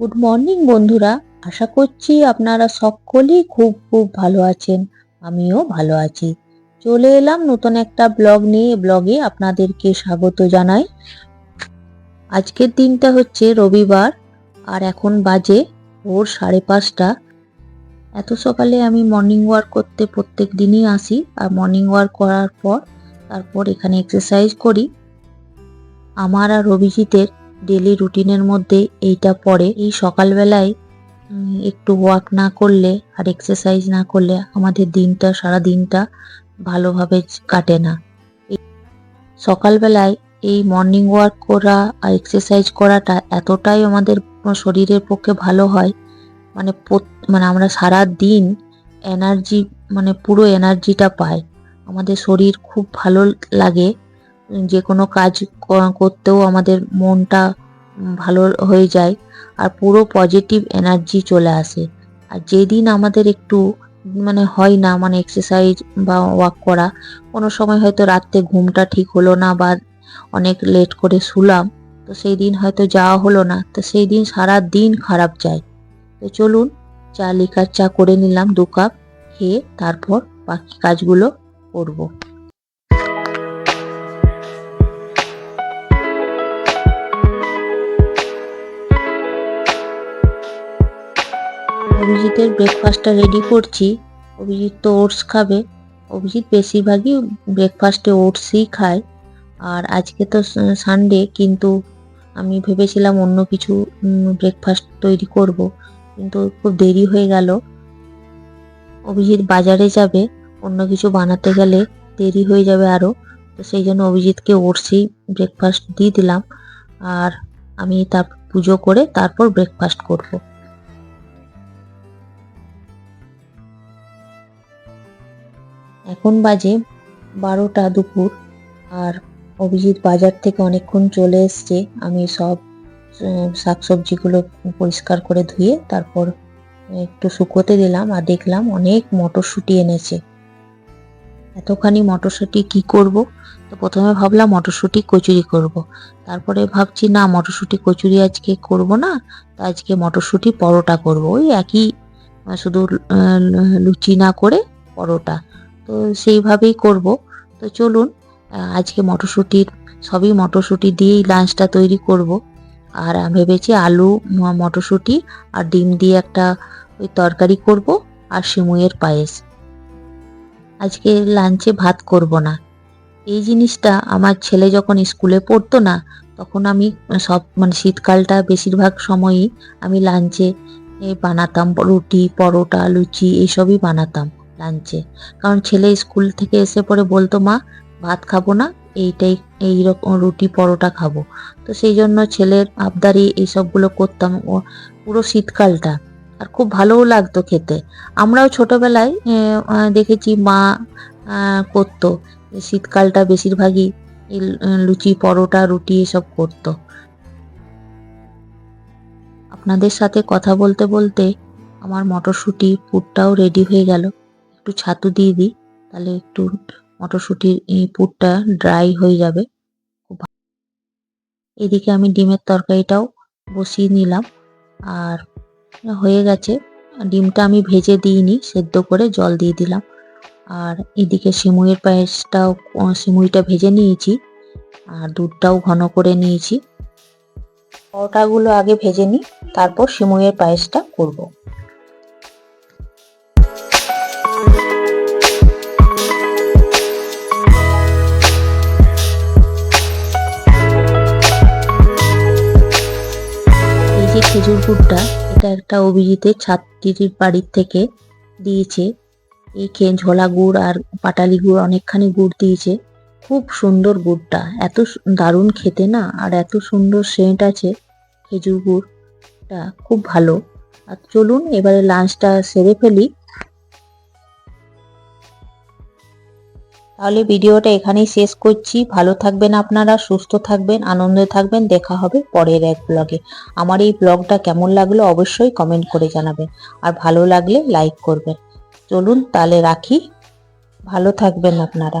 Good morning বন্ধুরা। আশা করছি আপনারা সকলেই খুব খুব ভালো আছেন। আমিও ভালো আছি। চলে এলাম নতুন একটা ব্লগ নিয়ে। ব্লগে আপনাদেরকে স্বাগত জানাই। আজকের দিনটা হচ্ছে রবিবার, আর এখন বাজে ভোর সাড়ে পাঁচটা। এত সকালে আমি মর্নিং ওয়াক করতে প্রত্যেক দিনই আসি, আর মর্নিং ওয়াক করার পর তারপর এখানে এক্সারসাইজ করি। আমার আর অভিজিতের ডেলি রুটিনের মধ্যে এইটা পড়ে। এই সকালবেলায় একটু ওয়াক না করলে আর এক্সারসাইজ না করলে আমাদের দিনটা, সারা দিনটা ভালোভাবে কাটে না। সকালবেলায় এই মর্নিং ওয়াক করা আর এক্সারসাইজ করাটা এতটাই আমাদের শরীরের পক্ষে ভালো হয়। মানে মানে আমরা সারা দিন এনার্জি মানে পুরো এনার্জিটা পাই আমাদের শরীর খুব ভালো লাগে। যে কোনো কাজ করতেও আমাদের মনটা ভালো হয়ে যায় আর পুরো পজিটিভ এনার্জি চলে আসে। আর যেদিন আমাদের একটু মানে হয় না মানে এক্সারসাইজ বা ওয়াক করা, কোনো সময় হয়তো রাত্রে ঘুমটা ঠিক হলো না বা অনেক লেট করে শুলাম, তো সেই দিন হয়তো যাওয়া হলো না, তো সেই দিন সারা দিন খারাপ যায়। তো চলুন চা লিকার চা করে নিলাম দু কাপ, খেয়ে তারপর বাকি কাজগুলো করব। অভিজিতের ব্রেকফাস্টটা রেডি করছি। অভিজিৎ তো ওটস খাবে। অভিজিৎ বেশিরভাগই ব্রেকফাস্টে ওটসই খায়। আর আজকে তো সানডে কিন্তু আমি ভেবেছিলাম অন্য কিছু ব্রেকফাস্ট তৈরি করব। কিন্তু খুব দেরি হয়ে গেল। অভিজিৎ বাজারে যাবে। অন্য কিছু বানাতে গেলে দেরি হয়ে যাবে আরও তো সেই জন্য অভিজিৎকে ওটসই ব্রেকফাস্ট দিয়ে দিলাম। আর আমি তার পুজো করে তারপর ব্রেকফাস্ট করব। এখন বাজে বারোটা দুপুর আর অভিজিৎ বাজার থেকে অনেকক্ষণ চলে এসছে। আমি সব শাকসবজিগুলো পরিষ্কার করে ধুয়ে তারপর একটু শুকোতে দিলাম আর দেখলাম অনেক মটরশুঁটি এনেছে। এতখানি মটরশুঁটি কি করব? তো প্রথমে ভাবলাম মটরশুঁটি কচুরি করব। তারপরে ভাবছি, না, মটরশুঁটি কচুরি আজকে করব না, তো আজকে মটরশুঁটি পরোটা করব। ওই একই শুধু লুচি না করে পরোটা। তো সেইভাবেই করব। তো চলুন আজকে মটরশুঁটির সবই মটরশুঁটি দিয়েই লাঞ্চটা তৈরি করব। আর ভেবেছি আলু মটরশুঁটি আর ডিম দিয়ে একটা ওই তরকারি করব আর সিমুইয়ের পায়েস। আজকে লাঞ্চে ভাত করব না। এই জিনিসটা আমার ছেলে যখন স্কুলে পড়তো না, তখন আমি সব মানে শীতকালটা বেশিরভাগ সময়ই আমি লাঞ্চে বানাতাম, রুটি, পরোটা, লুচি, এইসবই বানাতাম। লাঞ্চে। কারণ ছেলে স্কুল থেকে এসে পরে বলতো, মা, ভাত খাব না, এইটাই, এই রকম রুটি পরোটা খাব। তো সেই জন্য ছেলের আবদারি এইসবগুলো করতাম ও পুরো শীতকালটা। আর খুব ভালোও লাগতো খেতে। আমরাও ছোটবেলায় দেখেছি মা করতো। শীতকালটা বেশিরভাগই লুচি, পরোটা, রুটি এসব করতো। আপনাদের সাথে কথা বলতে বলতে আমার মটরশুঁটি, পুরটাও রেডি হয়ে গেল। একটু ছাতু দিয়ে দিই, তাহলে একটু মটরশুঁটির পুরটা ড্রাই হয়ে যাবে। এদিকে আমি ডিমের তরকারিটাও বসিয়ে নিলাম। আর হয়ে গেছে। ডিমটা আমি ভেজে দিইনি, সেদ্ধ করে জল দিয়ে দিলাম। আর এদিকে সিমুইয়ের পায়েসটাও সিমুইটা ভেজে নিয়েছি। আর দুধটাও ঘন করে নিয়েছি। পরোটাগুলো আগে ভেজে নিই, তারপর সিমুইয়ের পায়েসটা করব। খেজুর গুড়টা, এটা একটা অভিজিতের ছাত্রীর বাড়ির থেকে দিয়েছে। এই খে ঝোলা গুড় আর পাটালি গুড় অনেকখানি গুড় দিয়েছে। খুব সুন্দর গুড়টা। এত দারুণ খেতে না? আর এত সুন্দর সেন্ট আছে খেজুর গুড়টা। খুব ভালো। আর চলুন, এবারে লাঞ্চটা সেরে ফেলি। তাহলে ভিডিওটা এখানেই শেষ করছি। ভালো থাকবেন আপনারা, সুস্থ থাকবেন, আনন্দে থাকবেন। দেখা হবে পরের এক ব্লগে আমার এই ব্লগটা কেমন লাগল অবশ্যই কমেন্ট করে জানাবেন। আর ভালো লাগলে লাইক করবেন। চলুন তাহলে রাখি। ভালো থাকবেন আপনারা।